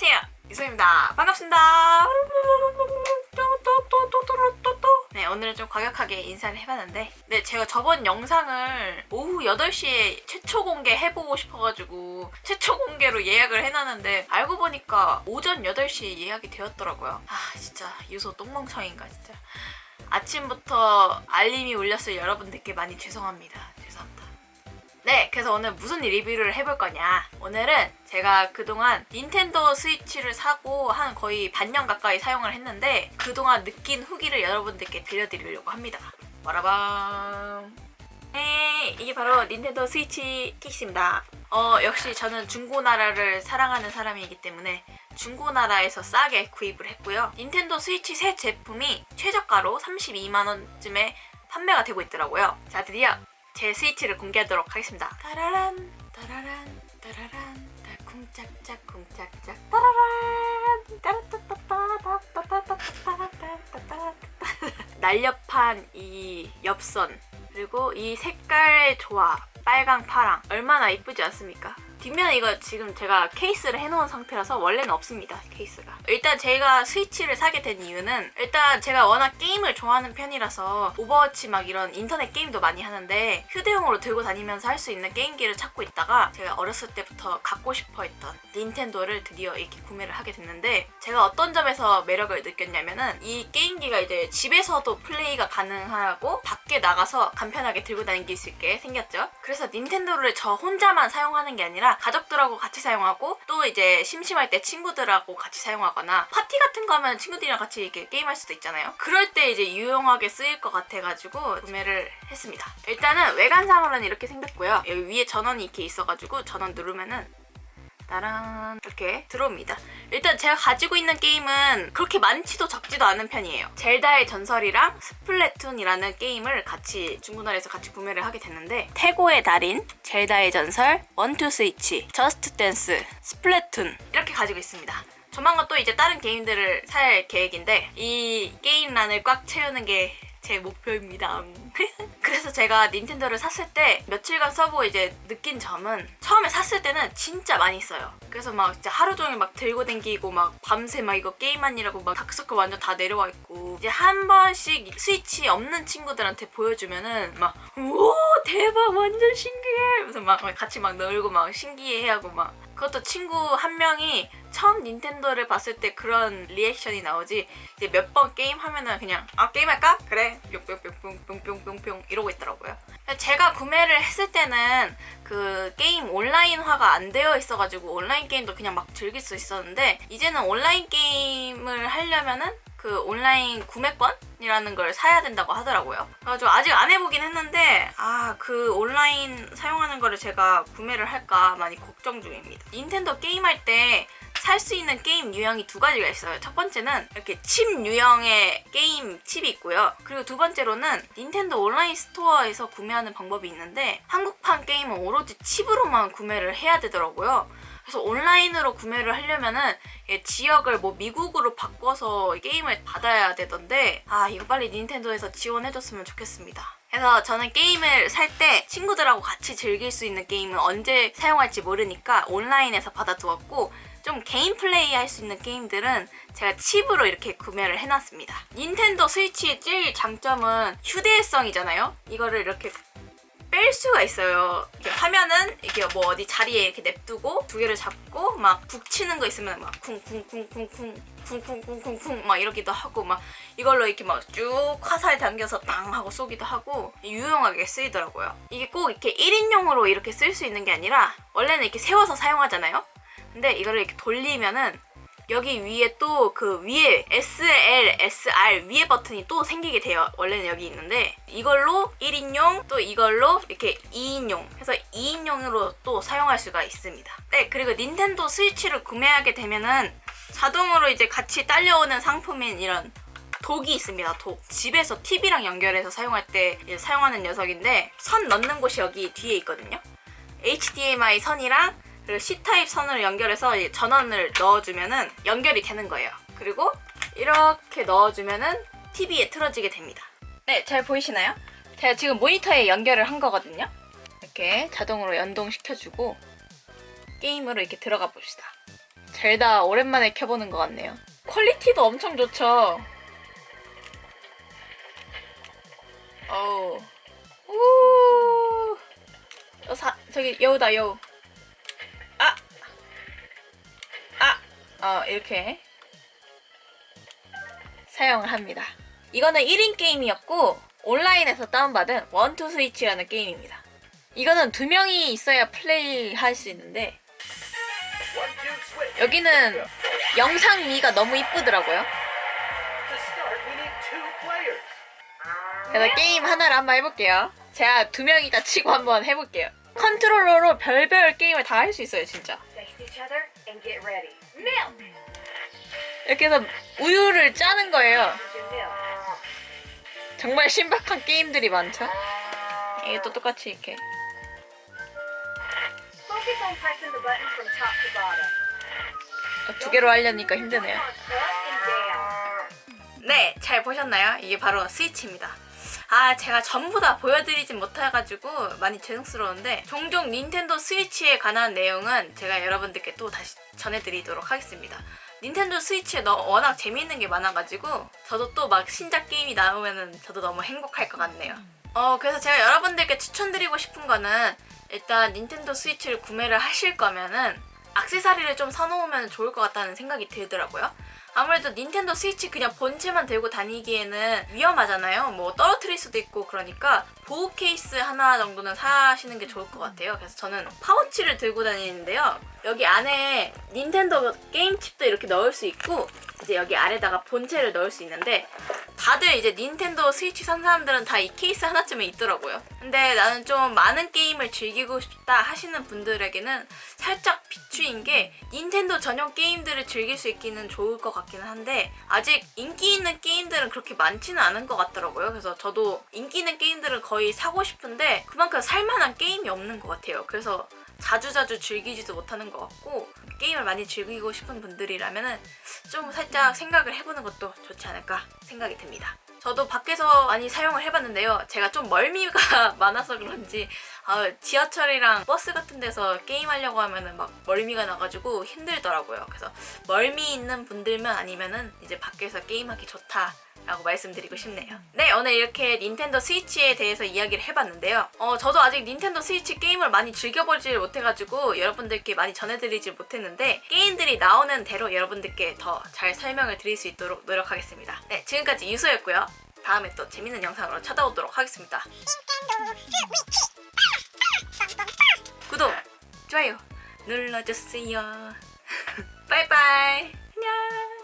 안녕하세요. 이소입니다. 반갑습니다. 네 오늘은 좀 과격하게 인사를 해봤는데 네 제가 저번 영상을 오후 8시에 최초 공개 해보고 싶어가지고 최초 공개로 예약을 해놨는데 알고 보니까 오전 8시에 예약이 되었더라고요. 아 진짜 유소 똥멍청인가 진짜. 아침부터 알림이 울렸을 여러분들께 많이 죄송합니다 네, 그래서 오늘 무슨 리뷰를 해볼 거냐. 오늘은 제가 그동안 닌텐도 스위치를 사고 한 거의 반년 가까이 사용을 했는데 그동안 느낀 후기를 여러분들께 들려드리려고 합니다. 와라밤. 네, 이게 바로 닌텐도 스위치 케이스입니다. 어, 역시 저는 중고나라를 사랑하는 사람이기 때문에 중고나라에서 싸게 구입을 했고요. 닌텐도 스위치 새 제품이 최저가로 32만원쯤에 판매가 되고 있더라고요. 자, 드디어 제 스위치를 공개하도록 하겠습니다. 따라란 따라란 따라란 다 쿵짝짝 쿵짝짝 따라란 따라따따따따따따따따따따따 날렵한 이 엽선 그리고 이 색깔 조합 빨강 파랑 얼마나 이쁘지 않습니까? 뒷면 이거 지금 제가 케이스를 해놓은 상태라서 원래는 없습니다 케이스가. 일단 제가 스위치를 사게 된 이유는 일단 제가 워낙 게임을 좋아하는 편이라서 오버워치 막 이런 인터넷 게임도 많이 하는데 휴대용으로 들고 다니면서 할 수 있는 게임기를 찾고 있다가 제가 어렸을 때부터 갖고 싶어 했던 닌텐도를 드디어 이렇게 구매를 하게 됐는데 제가 어떤 점에서 매력을 느꼈냐면은 이 게임기가 이제 집에서도 플레이가 가능하고 밖에 나가서 간편하게 들고 다닐 수 있게 생겼죠. 그래서 닌텐도를 저 혼자만 사용하는 게 아니라 가족들하고 같이 사용하고 또 이제 심심할 때 친구들하고 같이 사용하거나 파티 같은 거 하면 친구들이랑 같이 이렇게 게임할 수도 있잖아요. 그럴 때 이제 유용하게 쓰일 것 같아가지고 구매를 했습니다. 일단은 외관상으로는 이렇게 생겼고요. 여기 위에 전원이 이렇게 있어가지고 전원 누르면은 따란 이렇게 들어옵니다. 일단 제가 가지고 있는 게임은 그렇게 많지도 적지도 않은 편이에요. 젤다의 전설이랑 스플래툰이라는 게임을 같이 중고나라에서 같이 구매를 하게 됐는데 태고의 달인, 젤다의 전설, 원투 스위치, 저스트 댄스, 스플래툰 이렇게 가지고 있습니다. 조만간 또 이제 다른 게임들을 살 계획인데 이 게임란을 꽉 채우는 게 제 목표입니다. 그래서 제가 닌텐도를 샀을 때 며칠간 써보고 이제 느낀 점은 처음에 샀을 때는 진짜 많이 써요. 그래서 막 진짜 하루 종일 막 들고 댕기고 막 밤새 막 이거 게임하느라고 막 다크서클 완전 다 내려와 있고 이제 한 번씩 스위치 없는 친구들한테 보여주면은 막 우와 대박 완전 신기해 그래서 막 같이 막 놀고 막 신기해하고 막 그것도 친구 한 명이 처음 닌텐도를 봤을 때 그런 리액션이 나오지 이제 몇 번 게임 하면은 그냥 아 게임할까? 그래 뿅뿅뿅뿅뿅뿅뿅 이러고 있더라고요 제가 구매를 했을 때는 그 게임 온라인화가 안 되어 있어가지고 온라인 게임도 그냥 막 즐길 수 있었는데 이제는 온라인 게임을 하려면은 그 온라인 구매권이라는 걸 사야 된다고 하더라고요. 그래가지고 아직 안 해보긴 했는데 아 그 온라인 사용하는 거를 제가 구매를 할까 많이 걱정 중입니다. 닌텐도 게임할 때 살 수 있는 게임 유형이 두 가지가 있어요. 첫 번째는 이렇게 칩 유형의 게임 칩이 있고요. 그리고 두 번째로는 닌텐도 온라인 스토어에서 구매하는 방법이 있는데 한국판 게임은 오로지 칩으로만 구매를 해야 되더라고요. 그래서 온라인으로 구매를 하려면은 지역을 뭐 미국으로 바꿔서 게임을 받아야 되던데 아 이거 빨리 닌텐도에서 지원해줬으면 좋겠습니다. 그래서 저는 게임을 살 때 친구들하고 같이 즐길 수 있는 게임은 언제 사용할지 모르니까 온라인에서 받아두었고 좀 개인 플레이 할 수 있는 게임들은 제가 칩으로 이렇게 구매를 해놨습니다. 닌텐도 스위치의 제일 장점은 휴대성이잖아요. 이거를 이렇게 뺄 수가 있어요. 이렇게 하면은 이게 뭐 어디 자리에 이렇게 냅두고 두 개를 잡고 막 북치는 거 있으면 막 쿵쿵쿵쿵쿵 쿵쿵쿵쿵쿵 막 이러기도 하고 막 이걸로 이렇게 막 쭉 화살 당겨서 빵 하고 쏘기도 하고 유용하게 쓰이더라고요. 이게 꼭 이렇게 1인용으로 이렇게 쓸 수 있는 게 아니라 원래는 이렇게 세워서 사용하잖아요. 근데 이거를 이렇게 돌리면은 여기 위에 또 그 위에 SL, SR 위에 버튼이 또 생기게 돼요. 원래는 여기 있는데 이걸로 1인용 또 이걸로 이렇게 2인용 해서 2인용으로 또 사용할 수가 있습니다. 네, 그리고 닌텐도 스위치를 구매하게 되면은 자동으로 이제 같이 딸려오는 상품인 이런 독이 있습니다. 독. 집에서 TV랑 연결해서 사용할 때 사용하는 녀석인데 선 넣는 곳이 여기 뒤에 있거든요. HDMI 선이랑 그리고 C타입 선을 연결해서 전원을 넣어주면은 연결이 되는 거예요. 그리고 이렇게 넣어주면은 TV에 틀어지게 됩니다. 네, 잘 보이시나요? 제가 지금 모니터에 연결을 한 거거든요. 이렇게 자동으로 연동시켜주고 게임으로 이렇게 들어가 봅시다. 젤다 오랜만에 켜보는 것 같네요. 퀄리티도 엄청 좋죠. 어우. 우. 어, 사, 저기 여우다 여우. 어 이렇게 사용을 합니다. 이거는 1인 게임이었고 온라인에서 다운받은 원투 스위치라는 게임입니다. 이거는 두 명이 있어야 플레이 할 수 있는데. 여기는 영상미가 너무 이쁘더라고요. 그래서 게임 하나를 한번 해볼게요. 제가 두 명이 다 치고 한번 해볼게요. 컨트롤러로 별별 게임을 다 할 수 있어요, 진짜. 이렇게 해서 우유를 짜는 거예요. 정말 신박한 게임들이 많죠. 이게 또 똑같이 이렇게. 두 개로 하려니까 힘드네요. 네, 잘 보셨나요? 이게 바로 스위치입니다. 아, 제가 전부 다 보여드리진 못해가지고 많이 죄송스러운데 종종 닌텐도 스위치에 관한 내용은 제가 여러분들께 또 다시 전해드리도록 하겠습니다. 닌텐도 스위치에 너, 워낙 재미있는 게 많아가지고 저도 또 막 신작 게임이 나오면은 저도 너무 행복할 것 같네요. 어, 그래서 제가 여러분들께 추천드리고 싶은 거는 일단 닌텐도 스위치를 구매를 하실 거면은 악세사리를 좀 사놓으면 좋을 것 같다는 생각이 들더라고요. 아무래도 닌텐도 스위치 그냥 본체만 들고 다니기에는 위험하잖아요. 뭐 떨어뜨릴 수도 있고 그러니까 보호 케이스 하나 정도는 사시는 게 좋을 것 같아요. 그래서 저는 파우치를 들고 다니는데요. 여기 안에 닌텐도 게임 칩도 이렇게 넣을 수 있고 이제 여기 아래다가 본체를 넣을 수 있는데 다들 이제 닌텐도 스위치 산 사람들은 다 이 케이스 하나쯤에 있더라고요. 근데 나는 좀 많은 게임을 즐기고 싶다 하시는 분들에게는 살짝 비추인 게 닌텐도 전용 게임들을 즐길 수 있기는 좋을 것 같기는 한데 아직 인기 있는 게임들은 그렇게 많지는 않은 것 같더라고요. 그래서 저도 인기 있는 게임들은 거의 사고 싶은데 그만큼 살만한 게임이 없는 것 같아요. 그래서 자주자주 즐기지도 못하는 것 같고 게임을 많이 즐기고 싶은 분들이라면은 좀 살짝 생각을 해보는 것도 좋지 않을까 생각이 듭니다. 저도 밖에서 많이 사용을 해봤는데요. 제가 좀 멀미가 많아서 그런지 아, 지하철이랑 버스 같은 데서 게임하려고 하면은 막 멀미가 나가지고 힘들더라고요. 그래서 멀미 있는 분들만 아니면은 이제 밖에서 게임하기 좋다. 라고 말씀드리고 싶네요. 네, 오늘 이렇게 닌텐도 스위치에 대해서 이야기를 해봤는데요. 어, 저도 아직 닌텐도 스위치 게임을 많이 즐겨보질 못해가지고 여러분들께 많이 전해드리질 못했는데 게임들이 나오는 대로 여러분들께 더 잘 설명을 드릴 수 있도록 노력하겠습니다. 네, 지금까지 유소였고요. 다음에 또 재밌는 영상으로 찾아오도록 하겠습니다. 구독, 좋아요 눌러주세요. 바이바이. 안녕.